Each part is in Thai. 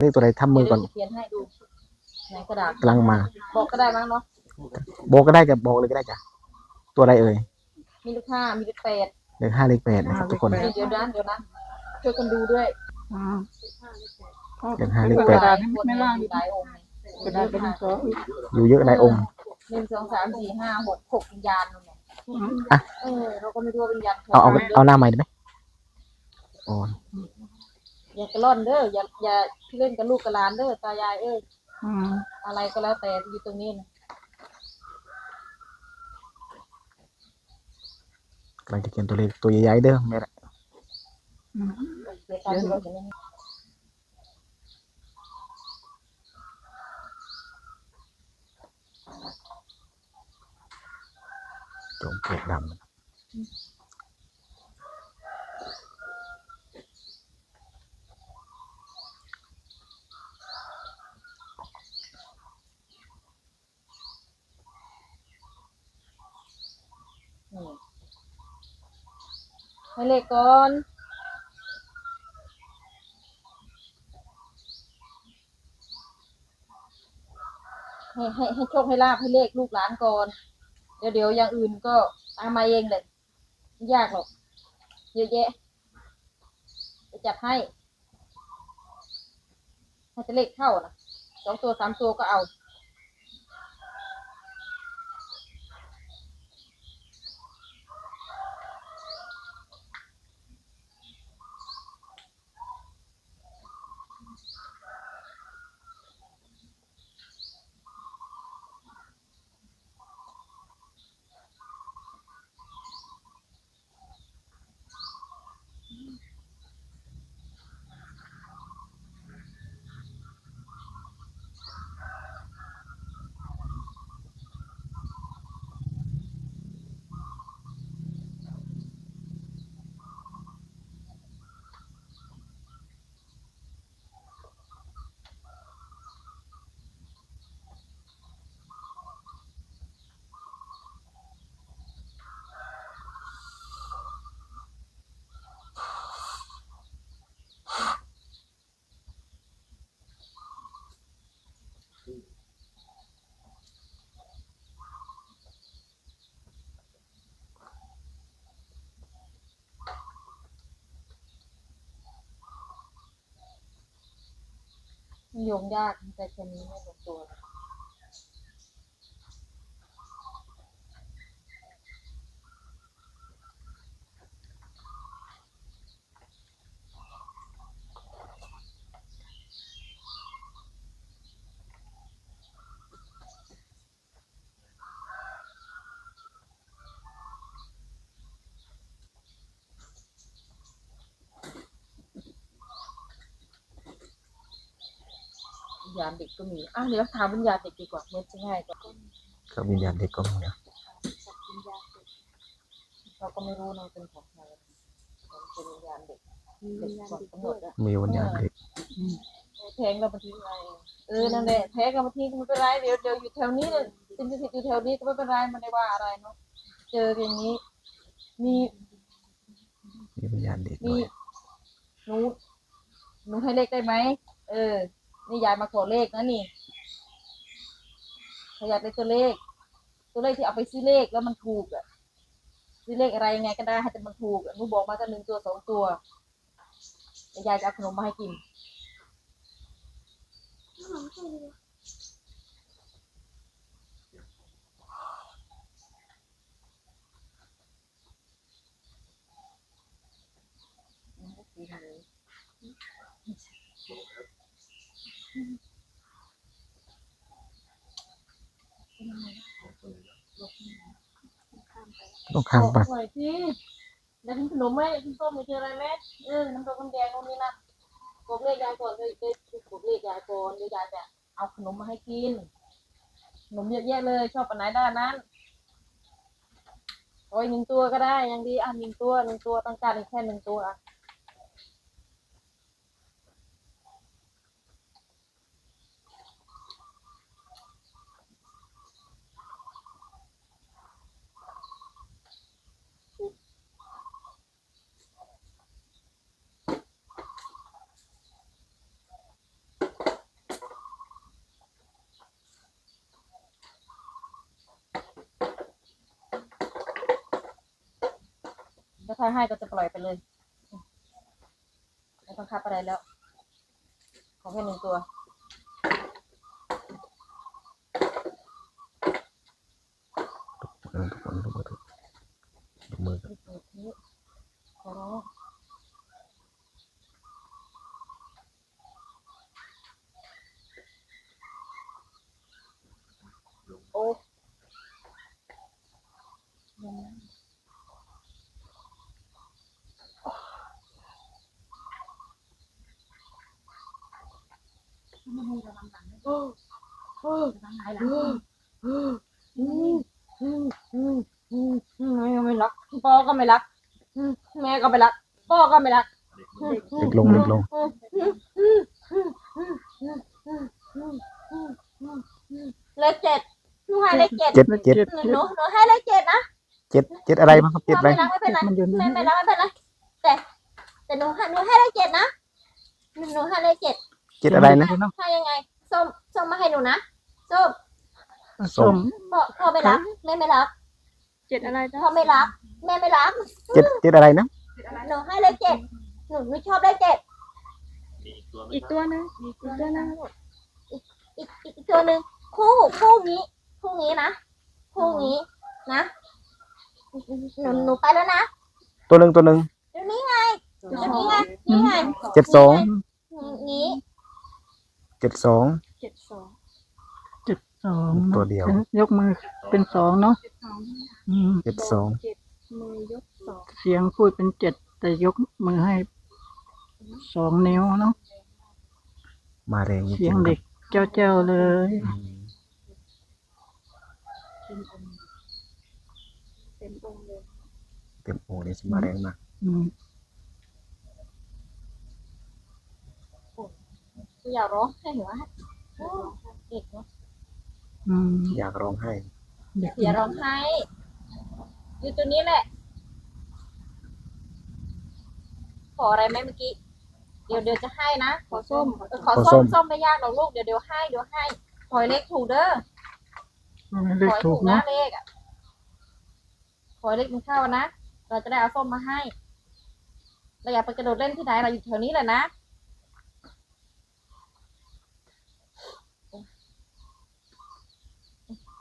เลขตัวใดทำมือก่อนเดี๋ยวจะเขียนให้ดูในกระดาษกำลังมา บอกก็ได้มั้งเนาะโบก็ได้จะบอกเลยก็ได้จ้ะตัวใดเอ่ยมีเลขห้ามีเลขแปดเลขห้าเลขแปดนะครับทุกคนเดี๋ยวนะเดี๋ยวนะช่วยกันดูด้วยอ่าเลขห้าเลขแปดกระดาษไม่ไม่ว่างมีหลายองค์กระดาษเป็นซออีกอยู่เยอะหลายองค์หนึ่งสองสามสี่ห้าหกหกวิญญาณนั่นแหละอะเออเราก็ไม่รู้ว่าวิญญาณเอาเอาเอาหน้าใหม่ได้ไหมโอ้ อย่ากระล่อนเด้ออย่าอย่าเล่นกับลูกกับหลานเด้อตายายเอ้ยอืมอะไรก็แล้วแต่ที่อยู่ตรงนี้นะกำลังจะเขียนตัวเลขตัวใหญ่ๆเด้อแม่ละอืมเสียการที่เราเห็นอย่างนี้จงเกิดดำ ให้เลขก่อนให้ให้ให้โชคให้ลาบให้เลขลูกหลานก่อน เดี๋ยวเดี๋ยวอย่างอื่นก็ตามมาเองเลยไม่ยากหรอกเยอะแยะจะจัดให้ถ้จะเลขเข้านะสองตัวสามตัวก็เอา โยงยากแต่แค่นี้ไม่ลงตัว ญญาณเด็กก็มีอะเดี๋ยวถามวิญญาณเด็กดีกว่ามันจะง่ายกว่ากับวิญญาณเด็กก็มีนะเราก็ไม่รู้นะเป็นของใครมันเป็นวิญญาณเด็กเด็กก่อนกำหนดอะมีวิญญาณเด็กแทงเราบางทีไงเออนั่นแหละแทงเราบางทีก็ไม่เป็นไรเดี๋ยวเดี๋ยวอยู่แถวนี้เลยสิ่งที่อยู่แถวนี้ก็ไม่เป็นไรมันได้ว่าอะไรเนาะเจออย่างนี้ มีมีวิญญาณเด็กมีด้วยหนูหนูให้เลขได้ไหมเออ นี่ยายมาขอเลขนะนี่ขยากได้ตัวเลข ตัวเลขที่เอาไปซื้อเลขแล้วมันถูกอะซื้อเลขอะไรยังไงก็ได้ให้แต่มันถูกหนูบอกมากันหนึ่งตัวสองตัวยวยายจะเอาขนมมาให้กิน ต้องข้ามไปหน่อยสิแล้วกินขนมไหมกินส้มม่เจออะไรไหมเออน้ำตกน้ำแดงตรงนี้นะบอกเลขยายก่อนเลยเลยบอกเลขยายก่อนเดี๋ยวยายจะเอาขนมมาให้กินขนมเยอะแยะเลยชอบอันไหนได้อันนั้นโอ้ยหนึ่งตัวก็ได้ยังดีอะหนึ่งตัวหนึ่งตัวต้องการแค่หนึ่งตัวอะ ถ้าให้ก็จะปล่อยไปเลยไม่ต้องคับอะไรแล้ว ขอแค่หนึ่งตัวเออทุกคนดูมือดูดูมือครับ ขอร้องโอ้โอ้โอ้อืมอืมอืมอืมอืมอืม แม่ก็ไม่รัก พ่อก็ไม่รัก แม่ก็ไม่รัก พ่อก็ไม่รักเล็กลงเล็กลง เลขเจ็ดหนูให้เลขเจ็ดเจ็ดเจ็ดหนูหนูให้เลขเจ็ดนะเจ็ดเจ็ดอะไรบ้างครับเจ็ดอะไรไม่รักไม่เป็นไรมันอยู่ไม่ในเป็นไรไม่เป็นไรแต่แต่หนูให้หนูให้เลขเจ็ดนะหนูให้เลขเจ็ดเจ็ดอะไรนะให้ยังไง ส้มส้มมาให้หนูนะส้มส้มพ่อพ่อไม่รักแม่ไม่รักเจ็ดอะไรจ้ะพ่อไม่รัก แม่ไม่รักเจ็ดเจ็ดอะไรนะหนูให้เลขเจ็ดหนูหนูชอบเลขเจ็ดอีกตัวหนึงอีกตัวหนึงอีกอีกอีกตัวหนึ่งคู่คู่นี้คู่นี้นะคู่นี้นะหนูหนูไปแล้วนะตัวหนึ่งตัวหนึ่งเดี๋ยวนี้ไงเดี๋ยวนี้ไงนี่ไงเจ็ดสองนี้ เจ็ดสอง เจ็ดสองเจ็ดสองตัวเดียว ยกมือเป็นสองเนาะอืมเจ็ดสองมือยกสองเสียงพูดเป็นเจ็ดแต่ยกมือให้สองนิ้วเนาะมาแรงจริเสียงงๆคเด็รับกเจ้าเจ้าๆเลย อืมเต็มองเลยเต็มโอ้นี่มาแรงมากอืม อยากร้องให้หนูฮะเด็กเนาะอืมอยากร้องไห้เด็กเสียร้องไห้อยู่ตัวนี้แหละ ขออะไรไหมเมื่อกี้ เดี๋ยวเดี๋ยวจะให้นะ ขอส้มเออขอส้มส้มไม่ยากหรอกลูก เดี๋ยวเดี๋ยวให้ เดี๋ยวให้ขอให้เลขถูกเด้อเลขขอให้ถูถูกกนะนะเลขอะขอให้เลขมันเข้านะ เราจะได้เอาส้มมาให้ เราอยากไปกระโดดเล่นที่ไหน เราอยู่แถวนี้แหละนะ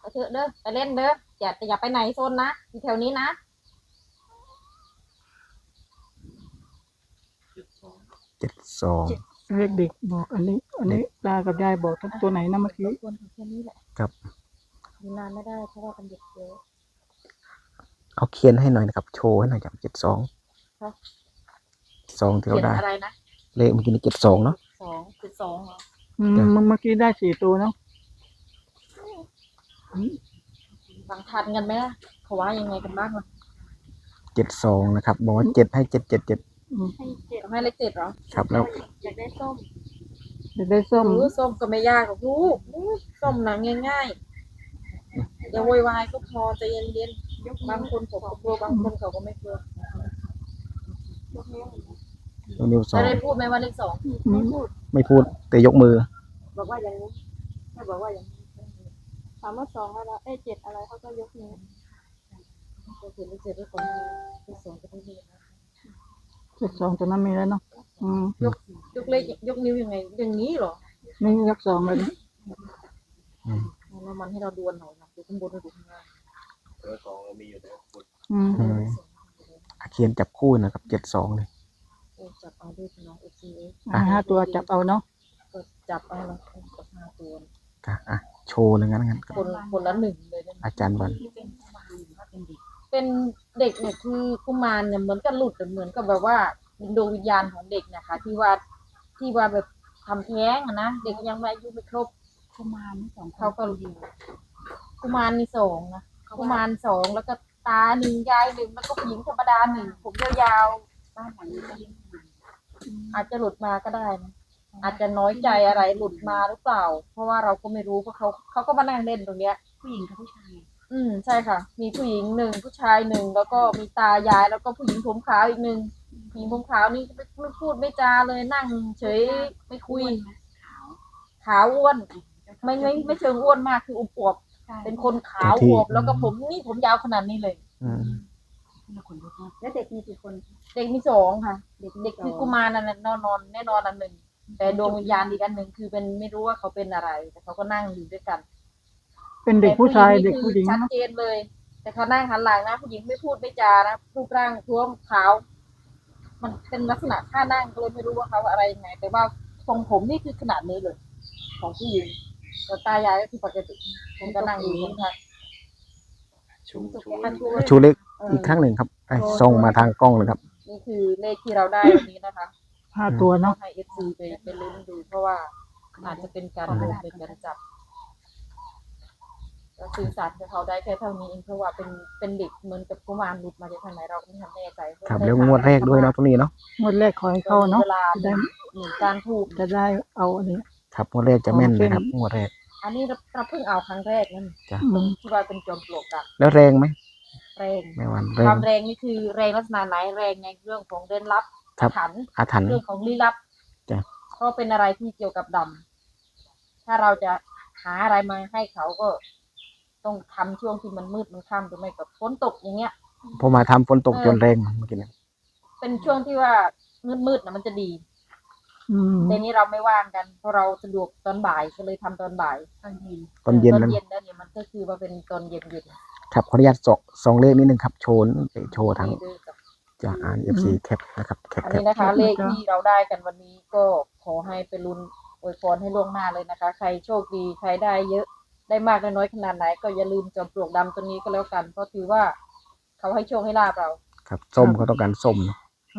ไป เถอะเด้อไปเล่นเด้ออย่าแต่อย่าไปไหนโซนนะอยู่แถวนี้นะเจ็ดสองเลขเด็กบอกอันนี้ อันนี้ตากับยายบอกทั้งตัวไหนนะเมื่อกี้ควรถึงแค่นี้แหละครับอยู่นานไม่ได้เพราะว่าเป็นเด็กเยอะเอาเขียนให้หน่อยนะครับ โชว์ให้หน่อยครับเจ็ดสองครับสองที่เขีเรายนได้อะไรนะเลขเมื่อกี้นี่เจ็ดสองเนาะสองจุดสองเหรออืมเมื่อกี้ได้สี่ตัวเนาะ ฟังทันกันไหมล่ะเขาว่ายังไงกันบ้างล่ะเจ็ดสองนะครับ บอกว่าเจ็ดให้เจ็ดเจ็ดเจ็ดอืมต้องให้เลขเจ็ดเหรอครับแล้วอยากได้ส้มจะได้ส้มหรือส้มก็ไม่ยากหรอกลูกอุ๊ยส้มนะง่ายๆอย่าโวยวายก็พอใจเย็นๆบางคนเขาก็กลัวบางคนเขาก็ไม่กลัวตัวนิ้วสอจะงได้พูดไหมว่าเลขสองอืมไม่พูดแต่ยกมือ บอกว่าอย่างนี้ไม่บอกว่าอย่างนี้ ถามว่าสองอะไรเอ้เจ็ดอะไรเขาก็ยกนิ้วก็คือเลขเจ็ดเลขสองเลขสองก็ไม่มีนะเจ็ดสองตัวนั้นมีแล้วเนาะอืมยกเลขยกนิ้วยังไง อย่างนี้เหรอนี่ยกสองเลยนะแล้วมันให้เราดวลหน่อยนะดูข้างบนดูข้างล่างอืมอืมอาเขียนจับคู่นะครับเจ็ดสองเลยโอ้จับเอาด้วยพี่น้องเอฟซีอ่าห้าตัวจับเอาเนาะก็จับเอาแล้วจับห้าตัวอะอะ โชว์เลยงั้นงั้นคนคนละหนึ่งเลยนะอาจารย์วัน เป็นเด็กเนี่ยคือกุมารเนี่ยเหมือนกับหลุดแต่เหมือนกับแบบว่าดวงวิญญาณของเด็กนะคะ ที่ว่าที่ว่าแบบทำแท้งอะนะเด็กยังไม่อายุไม่ครบกุมารสองเขาก็กุมารมีสองนะกุมารสองแล้วก็ตาหนึ่งยายหนึ่งแล้วก็ผู้หญิงธรรมดาหนึ่งผมยาวๆบ้านหลังนี้ก็เลี้ยงกุมารอาจจะหลุดมาก็ได้นะ อาจจะน้อยใจอะไรหลุดมาหรือเปล่า เพราะว่าเราก็ไม่รู้เพราะเขาเขาก็มานั่งเล่นตรงเนี้ย ผู้หญิงกับผู้ชาย อืมใช่ค่ะ มีผู้หญิงหนึ่งผู้ชายหนึ่งแล้วก็มีตายายแล้วก็ผู้หญิงผมขาวอีกหนึ่งผู้หญิงผมขาวนี่ไม่ไม่พูดไม่จาเลยนั่ง เฉยไม่คุยขาวอ้วน ไม่ไม่ไม่เชิงอ้วนมากคืออวบๆเป็นคนขาวอวบแล้วก็ผมนี่ผมยาวขนาดนี้เลยอืมแล้วเด็กมีกี่คน เด็กมีสองค่ะ เด็กเด็กคือกุมารนั่นน่ะนอนนอนแน่นอนอันหนึ่ง แต่ดวงวิญญาณอีกอันหนึ่งคือเป็นไม่รู้ว่าเขาเป็นอะไร แต่เขาก็นั่งอยู่ด้วยกัน เป็นเด็กผู้ชายแต่เด็กผู้หญิงชัดเนาะเจนเลย แต่เขานั่งหันหลังนะผู้หญิงไม่พูดไม่จานะรูปร่างท้วมขาว มันเป็นลักษณะท่านั่งก็เลยไม่รู้ว่าเขาอะไรยังไงแต่ว่าทรงผมนี่คือขนาดนี้เลย ของผู้หญิงแต่ตายายก็คือปกติผมก็นั่งอยู่ข้างชูๆชูเล็กเอออีกครั้งหนึ่งครับไอ้ส่งมาทางกล้องเลยครับ นี่คือเลขที่เราได้วันนี้นะคะ ห้าตัวต้อเนาะงให้เอฟซีไปไปลุ้นดูเพราะว่าอาจจะเป็นการโกงเป็นการจับก็สื่อสารกับเขาได้แค่เท่านี้เองเพราะว่าเป็นเป็นเด็กเหมือนกับกุมารหลุดมาจากทางไหนเราก็ไม่ทันแน่ใจครับแล้วงวดแรกด้วยเนาะตรงนี้เนาะงวดแรกขอให้เข้าเนาะเวลาจะได้หนึ่งการถูกจะได้เอาอันนี้ครับงวดแรกจะแม่นนะครับงวดแรก อันนี้เราเราเพิ่งเอาครั้งแรกนั่นจ้ะอืมที่ว่าเป็นจอมปลวกอะแล้วแรงไหมแรงแม่วันแรคงวามแรงนี่คือแรงลักษณะไหนแรงในเรื่องของเดินลับ ครับขันอาถรรพ์ เรื่องของลี้ลับจ้ะเพราะเป็นอะไรที่เกี่ยวกับดำถ้าเราจะหาอะไรมาให้เขาก็ ต้องทำช่วงที่มันมืดมันค่ำหรือไม่กับฝนตกอย่างเงี้ยพอมาทำฝนตกจนแรงเมื่อกี้เนี่ยเป็นช่วงที่ว่ามืดมืดๆนะมันจะดีอืมแต่นี้เราไม่ว่างกันเพราะเราสะดวกตอนบ่ายก็เลยทำตอนบ่ายตอนเย็นตอนเย็นตอนนั้นเย็นแล้วเนี่ยมันก็คือว่าเป็นตอนเย็นเย็นครับขออนุญาตส่องส่องเลขนิดนึงครับ โชว์โชว์ทางนี่ด้วยกับ จะอ่านเอฟซีแคปนะครับแคปอันแคปนี้นะคะเลขที่เราได้กันวันนี้ก็ขอให้ไปลุ้นอวยพรให้ล่วงหน้าเลยนะคะ ใครโชคดีใครได้เยอะได้มากได้น้อยขนาดไหน ก็อย่าลืมจอมปลวกดำตัวนี้ก็แล้วกันเพราะถือว่าเขาให้โชคให้ลาบเราครับส้มเขาต้องการส้มเนอะ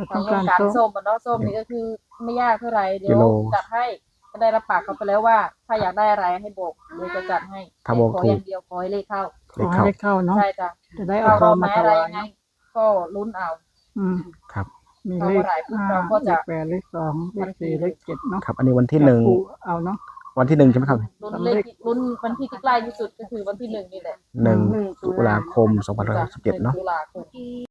เราเขาต้องต้กาองรการส้ม ส้มอะเนาะส้มนี่ก็คือไม่ยากเท่าไหร่เดี๋กิยวโลจัดให้ก็ได้รับปากเขาไปแล้วว่า ถ้าอยากได้อะไรให้บอกเดี๋ยวจะจัดให้ถ้าบอกขอถูก อย่างเดียวขอให้เลขเข้าขอให้ได้เข้าเนาะใช่จ้ะ จะได้เอาเราขอเรางมาไม้ถอะไรวายยังไงเนาะก็ลุ้นเอา อืมครับ มีเราเลก็ขหลายปุ๊บห้าเราก็เลจะ ขแปดเลขสองเลขสี่เลขเจ็ดเนาะครับ อันนี้วันที่หนึ่งจับคู่เอาเนาะ วันที่หนึ่งใช่ไหมครับลุ้นเลขที่ลุ้นวันที่ที่ใกล้ที่สุดก็คือวันที่หนึ่งนี่แหละหนึ่งตุลาคมสองพันห้าร้อยสิบเจ็ดเนาะ ตุลาคม